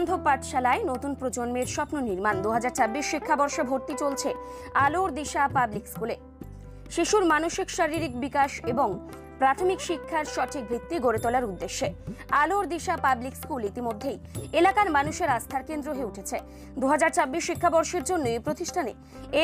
বান্ধব পাঠশালায় নতুন প্রজন্মের স্বপ্ন নির্মাণ। দু হাজার ছাব্বিশ শিক্ষাবর্ষে ভর্তি চলছে আলোর দিশা পাবলিক স্কুলে। শিশুর মানসিক, শারীরিক বিকাশ এবং প্রাথমিক শিক্ষার সঠিক ভিত্তি গড়ে তোলার উদ্দেশ্যে। আলোর দিশা পাবলিক স্কুল ইতিমধ্যেই এলাকার মানুষের আস্থার কেন্দ্র হয়ে উঠেছে। দু শিক্ষাবর্ষের জন্য এই প্রতিষ্ঠানে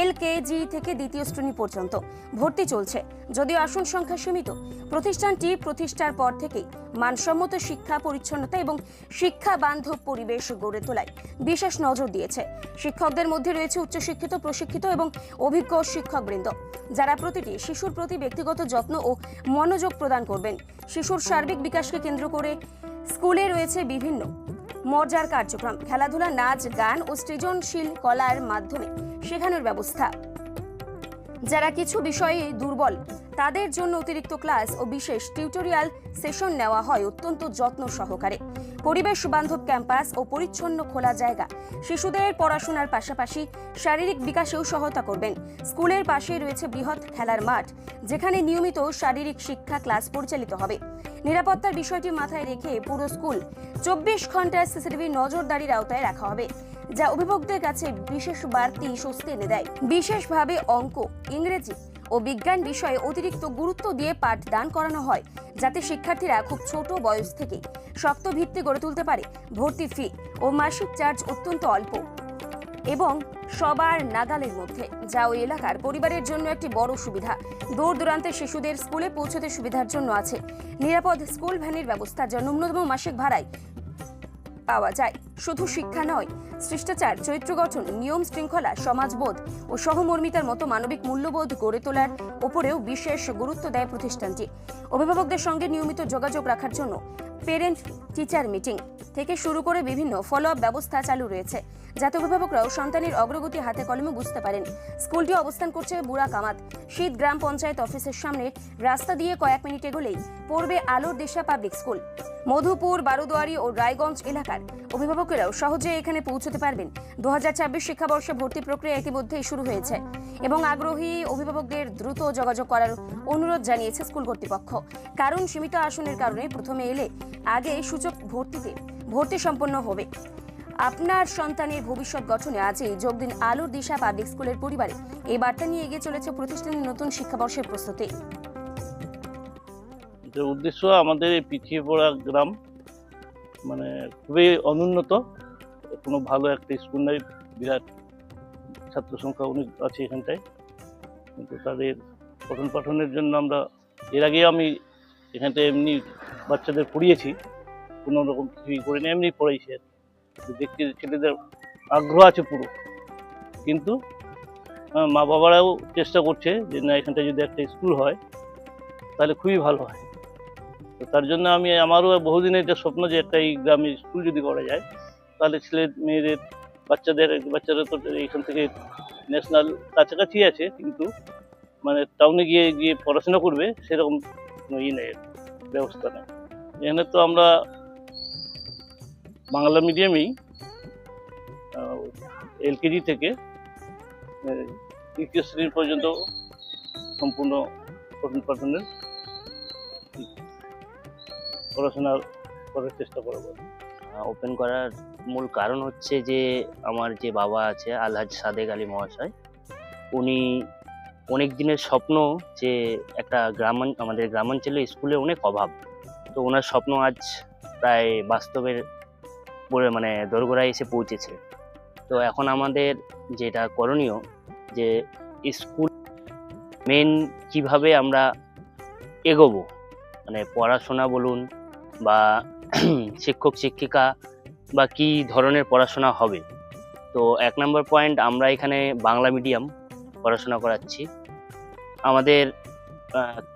এল জি থেকে দ্বিতীয় শ্রেণি পর্যন্ত ভর্তি চলছে। যদিও আসন সংখ্যা সীমিত, প্রতিষ্ঠানটি প্রতিষ্ঠার পর থেকেই মানসম্মত শিক্ষা পরিচ্ছন্নতা এবং শিক্ষা বান্ধব পরিবেশ গড়ে তোলায় বিশেষ নজর দিয়েছে। শিক্ষকদের মধ্যে রয়েছে উচ্চশিক্ষিত, প্রশিক্ষিত এবং অভিজ্ঞ শিক্ষকবৃন্দ। যারা প্রতিটি শিশুর প্রতি ব্যক্তিগত যত্ন ও মনোযোগ প্রদান করবেন। শিশুর সার্বিক বিকাশকে কেন্দ্র করে স্কুলে রয়েছে বিভিন্ন মজার কার্যক্রম। খেলাধুলা, নাচ, গান ও সৃজনশীল কলার মাধ্যমে শেখানোর ব্যবস্থা। যারা কিছু বিষয়ে দুর্বল, তাদের জন্য অতিরিক্ত ক্লাস ও বিশেষ টিউটোরিয়াল সেশন নেওয়া হয় অত্যন্ত যত্ন সহকারে। পরিবেশ বান্ধব ক্যাম্পাস ও পরিচ্ছন্ন খোলা জায়গা, শিশুদের পড়াশোনার পাশাপাশি শারীরিক বিকাশেও সহায়তা করবেন। স্কুলের পাশে রয়েছে বৃহৎ খেলার মাঠ, যেখানে নিয়মিত শারীরিক শিক্ষা ক্লাস পরিচালিত হবে। নিরাপত্তার বিষয়টি মাথায় রেখে পুরো স্কুল চব্বিশ ঘণ্টা সিসিটিভি নজরদারির আওতায় রাখা হবে। যা অভিভাবকদের কাছে বিশেষ বাড়তি স্বস্তি এনে দেয়। বিশেষভাবে অঙ্ক, ইংরেজি ও বিজ্ঞান বিষয়ে অতিরিক্ত গুরুত্ব দিয়ে পাঠদান করানো হয়, যাতে শিক্ষার্থীরা খুব ছোট বয়স থেকে শক্ত ভিত্তি গড়ে তুলতে পারে। ভর্তি ফি ও মাসিক চার্জ অত্যন্ত অল্প এবং সবার নাগালের মধ্যে, যা ওই এলাকার পরিবারের জন্য একটি বড় সুবিধা। দূর দূরান্তের শিশুদের স্কুলে পৌঁছতে সুবিধার জন্য আছে। নিরাপদ স্কুল ভ্যানের ব্যবস্থা যা ন্যূনতম মাসিক ভাড়ায় পাওয়া যায়। শুধু শিক্ষা নয়, শিষ্টাচার, চরিত্র গঠন, নিয়ম শৃঙ্খলা, সমাজবোধ ও সহমর্মিতার মতো মানবিক মূল্যবোধ গড়ে তোলার উপরেও বিশেষ গুরুত্ব দেয় প্রতিষ্ঠানটি। অভিভাবকদের সঙ্গে নিয়মিত যোগাযোগ রাখার জন্য পেরেন্ট টিচার মিটিং থেকে শুরু করে বিভিন্ন ফলো আপ ব্যবস্থা চালু রয়েছে। যাতে অভিভাবকরাও সন্তানের অগ্রগতি হাতে কলমে বুঝতে পারেন। স্কুলটি অবস্থান করছে বুড়া কামাত শীত গ্রাম পঞ্চায়েত অফিসের সামনে রাস্তা দিয়ে কয়েক মিনিট এগোলেই পড়বে আলোর দিশা পাবলিক স্কুল। মধুপুর, বারোদুয়ারি ও রায়গঞ্জ এলাকার অভিভাবকেরাও সহজে এখানে পৌঁছতে পারবেন। দু শিক্ষাবর্ষে ভর্তি প্রক্রিয়া ইতিমধ্যেই শুরু হয়েছে এবং আগ্রহী অভিভাবকদের দ্রুত যোগাযোগ করার অনুরোধ জানিয়েছে স্কুল কর্তৃপক্ষ। কারণ সীমিত আসনের কারণে প্রথমে এলে আগে সূচক ভর্তিতে ভর্তি সম্পন্ন হবে। আপনার সন্তানের ভবিষ্যৎ গঠনে আজই যোগ দিন আলোর দিশা পাবলিক স্কুলের পরিবারে। এই বার্তা নিয়ে এগিয়ে চলেছে প্রতিষ্ঠানের নতুন শিক্ষাবর্ষের প্রস্তুতি। উদ্দেশ্য আমাদের এই পিছিয়ে পড়া গ্রাম মানে খুবই অনুন্নত। কোনো ভালো একটা স্কুল নেই, বিরাট ছাত্র সংখ্যা অনেক আছে এখানটায়। কিন্তু তাদের পঠন পাঠনের জন্য আমরা, এর আগে আমি এখানটায় এমনি বাচ্চাদের পড়িয়েছি, কোনো রকম কিছুই করিনি, এমনি পড়াইছি আর কি। দেখতে ছেলেদের আগ্রহ আছে পুরো কিন্তু মা বাবারাও চেষ্টা করছে যে না এখানটায় যদি একটা স্কুল হয়, তাহলে খুবই ভালো হয় তো তার জন্য আমি, আমারও বহুদিনের যে স্বপ্ন যে একটা এই গ্রামে স্কুল যদি করা যায়, তাহলে ছেলে মেয়েদের, বাচ্চাদের, বাচ্চারা তো এখান থেকে ন্যাশনাল কাছাকাছি আছে, কিন্তু মানে টাউনে গিয়ে গিয়ে পড়াশোনা করবে, সেরকম কোনো ই নেই, ব্যবস্থা নেই। এখানে তো আমরা বাংলা মিডিয়ামেই এলকেজি থেকে তৃতীয় শ্রেণি পর্যন্ত সম্পূর্ণ পঠন পাঠনের পড়াশোনা করার চেষ্টা করব ওপেন করার মূল কারণ হচ্ছে যে, আমার যে বাবা আছে, আলহাজ সাদেক আলী মহাশয়, উনি অনেক দিনের স্বপ্ন যে একটা গ্রামাঞ্চ আমাদের গ্রামাঞ্চলে স্কুলে অনেক অভাব। তো ওনার স্বপ্ন আজ প্রায় বাস্তবের মানে দোরগোড়ায় এসে পৌঁছেছে। তো এখন আমাদের যেটা করণীয় যে স্কুল মেন কীভাবে আমরা এগোবো মানে পড়াশোনা বলুন বা শিক্ষক, শিক্ষিকা বা কি ধরনের পড়াশোনা হবে। তো এক নম্বর পয়েন্ট, আমরা এখানে বাংলা মিডিয়াম পড়াশোনা করাচ্ছি। আমাদের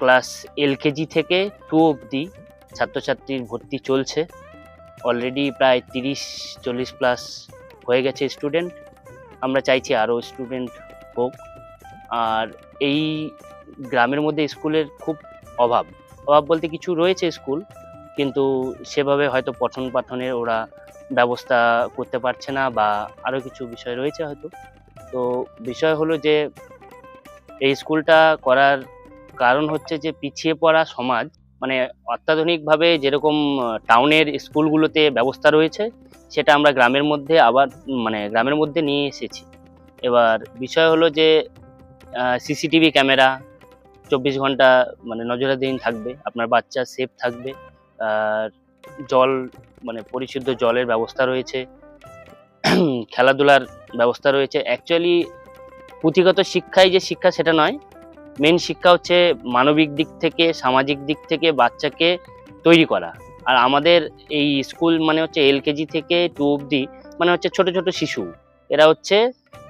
ক্লাস এলকেজি থেকে টু অবধি ছাত্রছাত্রীর ভর্তি চলছে। অলরেডি প্রায় তিরিশ, চল্লিশ প্লাস হয়ে গেছে স্টুডেন্ট আমরা চাইছি আরও স্টুডেন্ট হোক। আর এই গ্রামের মধ্যে স্কুলের খুব অভাব। অভাব বলতে কিছু রয়েছে স্কুল, কিন্তু সেভাবে হয়তো পঠন পাঠনের ওরা ব্যবস্থা করতে পারছে না বা আরও কিছু বিষয় রয়েছে হয়তো। তো বিষয় হলো যে, এই স্কুলটা করার কারণ হচ্ছে যে, পিছিয়ে পড়া সমাজ মানে অত্যাধুনিকভাবে যেরকম টাউনের স্কুলগুলোতে ব্যবস্থা রয়েছে, সেটা আমরা গ্রামের মধ্যে আবার মানে গ্রামের মধ্যে নিয়ে এসেছি। এবার বিষয় হলো যে সিসিটিভি ক্যামেরা, চব্বিশ ঘণ্টা মানে নজরাধীন থাকবে, আপনার বাচ্চা সেফ থাকবে, আর জল মানে পরিশুদ্ধ জলের ব্যবস্থা রয়েছে। খেলাধুলার ব্যবস্থা রয়েছে। অ্যাকচুয়ালি পুঁথিগত শিক্ষায় যে শিক্ষা সেটা নয়। মেন শিক্ষা হচ্ছে মানবিক দিক থেকে, সামাজিক দিক থেকে বাচ্চাকে তৈরি করা। আর আমাদের এই স্কুল মানে হচ্ছে এলকেজি থেকে টু অবধি মানে হচ্ছে ছোট ছোট শিশু। এরা হচ্ছে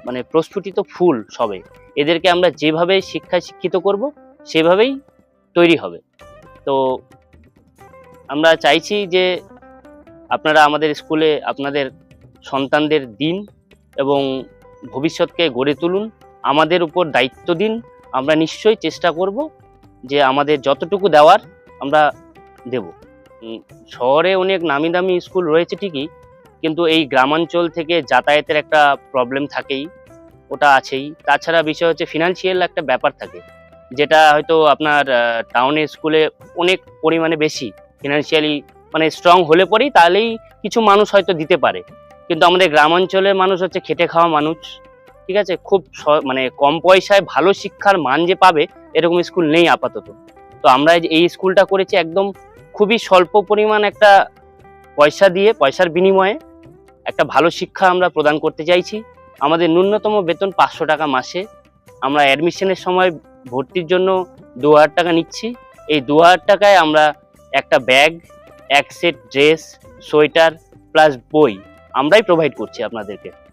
মানে প্রস্ফুটিত ফুল সবে। এদেরকে আমরা যেভাবে শিক্ষায় শিক্ষিত করব, সেভাবেই তৈরি হবে। তো আমরা চাইছি যে আপনারা আমাদের স্কুলে আপনাদের সন্তানদের দিন এবং ভবিষ্যৎকে গড়ে তুলুন। আমাদের উপর দায়িত্ব দিন। আমরা নিশ্চয়ই চেষ্টা করব যে আমাদের যতটুকু দেওয়ার আমরা দেব। শহরে অনেক নামি দামি স্কুল রয়েছে ঠিকই, কিন্তু এই গ্রামাঞ্চল থেকে যাতায়াতের একটা প্রবলেম থাকেই, ওটা আছেই। তাছাড়া বিষয় হচ্ছে ফিনান্সিয়াল একটা ব্যাপার থাকে, যেটা হয়তো আপনার টাউনের স্কুলে অনেক পরিমাণে বেশি। ফিনান্সিয়ালি মানে স্ট্রং হলে পরেই তাহলেই কিছু মানুষ হয়তো দিতে পারে। কিন্তু আমাদের গ্রামাঞ্চলের মানুষ হচ্ছে খেটে খাওয়া মানুষ, ঠিক আছে? খুব মানে কম পয়সায় ভালো শিক্ষার মান যে পাবে, এরকম স্কুল নেই আপাতত। তো আমরা এই স্কুলটা করেছি একদম খুবই স্বল্প পরিমাণ একটা পয়সা দিয়ে, পয়সার বিনিময়ে একটা ভালো শিক্ষা আমরা প্রদান করতে চাইছি। আমাদের ন্যূনতম বেতন পাঁচশো টাকা মাসে। আমরা অ্যাডমিশনের সময় ভর্তির জন্য দু হাজার টাকা নিচ্ছি। এই দু হাজার টাকায় আমরা একটা ব্যাগ, এক সেট ড্রেস, সোয়েটার, প্লাস বই আমরাই প্রোভাইড করছি আপনাদেরকে।